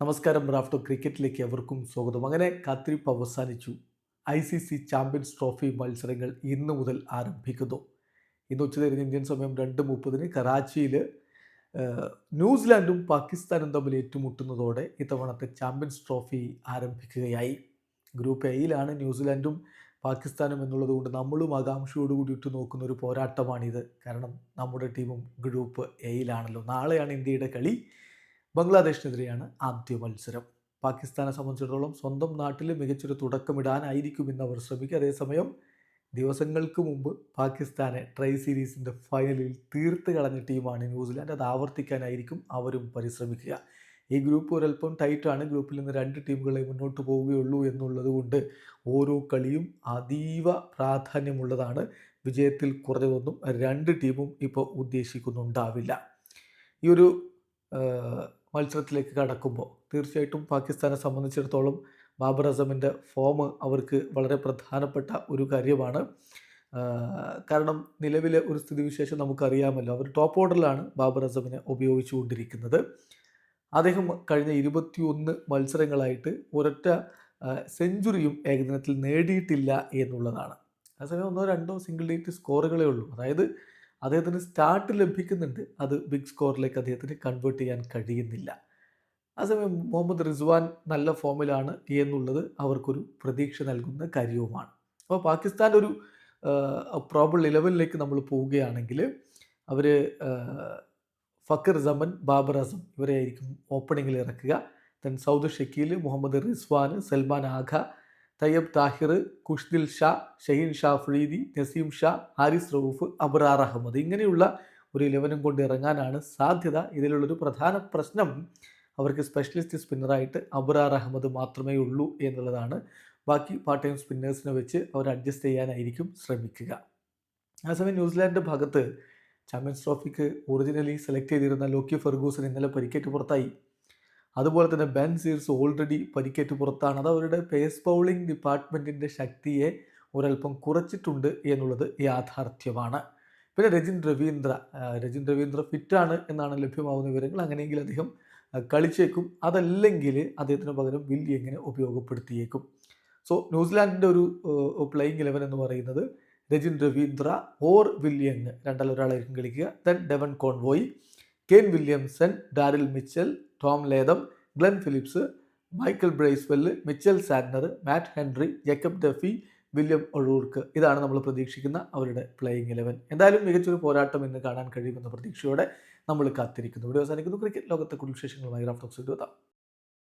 നമസ്കാരം റാഫ്റ്റോ ക്രിക്കറ്റിലേക്ക് അവർക്കും സ്വാഗതം. അങ്ങനെ കാത്തിരിപ്പ് അവസാനിച്ചു. I C C champions trophy മത്സരങ്ങൾ ഇന്ന് മുതൽ ആരംഭിക്കുന്നു. ഇന്ന് ഉച്ചതിരിഞ്ഞ് ഇന്ത്യൻ സമയം രണ്ട് മുപ്പതിന് കറാച്ചിയിൽ ന്യൂസിലാൻഡും പാകിസ്ഥാനും തമ്മിൽ ഏറ്റുമുട്ടുന്നതോടെ ഇത്തവണത്തെ ചാമ്പ്യൻസ് ട്രോഫി ആരംഭിക്കുകയായി. ഗ്രൂപ്പ് എയിലാണ് ന്യൂസിലാൻഡും പാകിസ്ഥാനും എന്നുള്ളത് കൊണ്ട് നമ്മളും ആകാംക്ഷയോടുകൂടി നോക്കുന്ന ഒരു പോരാട്ടമാണിത്. കാരണം നമ്മുടെ ടീമും ഗ്രൂപ്പ് എയിലാണല്ലോ. നാളെയാണ് ഇന്ത്യയുടെ കളി. ബംഗ്ലാദേശിനെതിരെയാണ് ആദ്യ മത്സരം. പാകിസ്ഥാനെ സംബന്ധിച്ചിടത്തോളം സ്വന്തം നാട്ടിൽ മികച്ചൊരു തുടക്കമിടാനായിരിക്കും ഇന്ന് അവർ ശ്രമിക്കുക. അതേസമയം ദിവസങ്ങൾക്ക് മുമ്പ് പാകിസ്ഥാനെ ട്രൈ സീരീസിന്റെ ഫൈനലിൽ തീർത്ത് കളഞ്ഞ ടീമാണ് ന്യൂസിലാൻഡ്. അത് ആവർത്തിക്കാനായിരിക്കും അവരും പരിശ്രമിക്കുക. ഈ ഗ്രൂപ്പ് ഒരല്പം ടൈറ്റാണ്. ഗ്രൂപ്പിൽ നിന്ന് രണ്ട് ടീമുകളെ മുന്നോട്ട് പോവുകയുള്ളൂ എന്നുള്ളത് കൊണ്ട് ഓരോ കളിയും അതീവ പ്രാധാന്യമുള്ളതാണ്. വിജയത്തിൽ കുറഞ്ഞതൊന്നും രണ്ട് ടീമും ഇപ്പോൾ ഉദ്ദേശിക്കുന്നുണ്ടാവില്ല. ഈ ഒരു മത്സരത്തിലേക്ക് കടക്കുമ്പോൾ. തീർച്ചയായിട്ടും പാകിസ്ഥാനെ സംബന്ധിച്ചിടത്തോളം ബാബർ അസമിന്റെ ഫോം അവർക്ക് വളരെ പ്രധാനപ്പെട്ട ഒരു കാര്യമാണ്. കാരണം നിലവിലെ ഒരു സ്ഥിതിവിശേഷം നമുക്കറിയാമല്ലോ. അവർ ടോപ്പ് ഓർഡറിലാണ് ബാബർ അസമിനെ ഉപയോഗിച്ചുകൊണ്ടിരിക്കുന്നത്. അദ്ദേഹം കഴിഞ്ഞ ഇരുപത്തിയൊന്ന് മത്സരങ്ങളായിട്ട് ഒരൊറ്റ സെഞ്ചുറിയും ഏകദിനത്തിൽ നേടിയിട്ടില്ല എന്നുള്ളതാണ്. അതേസമയം ഒന്നോ രണ്ടോ സിംഗിൾ ഡേറ്റ് സ്കോറുകളേ ഉള്ളൂ. അതായത് അദ്ദേഹത്തിന് സ്റ്റാർട്ട് ലഭിക്കുന്നുണ്ട്. അത് ബിഗ് സ്കോറിലേക്ക് അദ്ദേഹത്തിന് കൺവേർട്ട് ചെയ്യാൻ കഴിയുന്നില്ല. അതേസമയം മുഹമ്മദ് റിസ്വാൻ നല്ല ഫോമിലാണ് എന്നുള്ളത് അവർക്കൊരു പ്രതീക്ഷ നൽകുന്ന കാര്യവുമാണ്. അപ്പോൾ പാകിസ്ഥാൻ ഒരു പ്രോബിൾ ഇലവനിലേക്ക് നമ്മൾ പോവുകയാണെങ്കിൽ അവർ ഫക്കർ സമൻ ബാബർ അസം ഇവരെയായിരിക്കും ഓപ്പണിങ്ങിൽ ഇറക്കുക. ദെൻ സൗദ് ഷക്കീൽ മുഹമ്മദ് റിസ്വാൻ സൽമാൻ ആഖ തയ്യബ് താഹിർ കുഷ്ദിൽ ഷാ ഷഹീൻ ഷാ ഫ്രീദി നസീം ഷാ ഹാരിസ് റൌഫ് അബ്രാർ അഹമ്മദ് ഇങ്ങനെയുള്ള ഒരു ഇലവനും കൊണ്ട് ഇറങ്ങാനാണ് സാധ്യത. ഇതിലുള്ളൊരു പ്രധാന പ്രശ്നം അവർക്ക് സ്പെഷ്യലിസ്റ്റ് സ്പിന്നറായിട്ട് അബ്രാർ അഹമ്മദ് മാത്രമേ ഉള്ളൂ എന്നുള്ളതാണ്. ബാക്കി പാർട്ട് ടൈം സ്പിന്നേഴ്സിനെ വെച്ച് അവർ അഡ്ജസ്റ്റ് ചെയ്യാനായിരിക്കും ശ്രമിക്കുക. അതേസമയം ന്യൂസിലാൻഡിന്റെ ഭാഗത്ത് ചാമ്പ്യൻസ് ട്രോഫിക്ക് ഒറിജിനലി സെലക്ട് ചെയ്തിരുന്ന ലോക്കി ഫെർഗൂസൺ ഇന്നലെ പരിക്കേറ്റ് പുറത്തായി. അതുപോലെ തന്നെ ബെൻ സീർസ് ഓൾറെഡി പരിക്കേറ്റ് പുറത്താണ്. അത് അവരുടെ പേസ് ബൗളിംഗ് ഡിപ്പാർട്ട്മെന്റിന്റെ ശക്തിയെ ഒരല്പം കുറച്ചിട്ടുണ്ട് എന്നുള്ളത് യാഥാർത്ഥ്യമാണ്. പിന്നെ രജിൻ രവീന്ദ്ര രജിൻ രവീന്ദ്ര ഫിറ്റാണ് എന്നാണ് ലഭ്യമാവുന്ന വിവരങ്ങൾ. അങ്ങനെയെങ്കിൽ അദ്ദേഹം കളിച്ചേക്കും. അതല്ലെങ്കിൽ അദ്ദേഹത്തിന് പകരം വില്യങ്ങിനെ ഉപയോഗപ്പെടുത്തിയേക്കും. സോ ന്യൂസിലാൻഡിന്റെ ഒരു പ്ലേയിങ് ഇലവൻ എന്ന് പറയുന്നത് Rachin Ravindra or Will Young രണ്ടാൽ ഒരാളായിരിക്കും കളിക്കുക. Then Devon Conway Kane Williamson Daryl Mitchell Tom Latham Glenn Phillips Michael Bracewell Mitchell Santner Matt Henry Jacob Duffy William O'Rourke. ഇതാണ് നമ്മൾ പ്രതീക്ഷിക്കുന്ന അവരുടെ പ്ലേയിങ് ഇലവൻ എന്തായാലും മികച്ചൊരു പോരാട്ടം ഇന്ന് കാണാൻ കഴിയുമെന്ന പ്രതീക്ഷയോടെ നമ്മൾ കാത്തിരിക്കുന്നു. വീഡിയോ അവസാനിക്കുന്നു. ക്രിക്കറ്റ് ലോകത്തെ കുടുംബ വിശേഷങ്ങളുമായി റാഫ്റ്റോക്സ് എത്താം.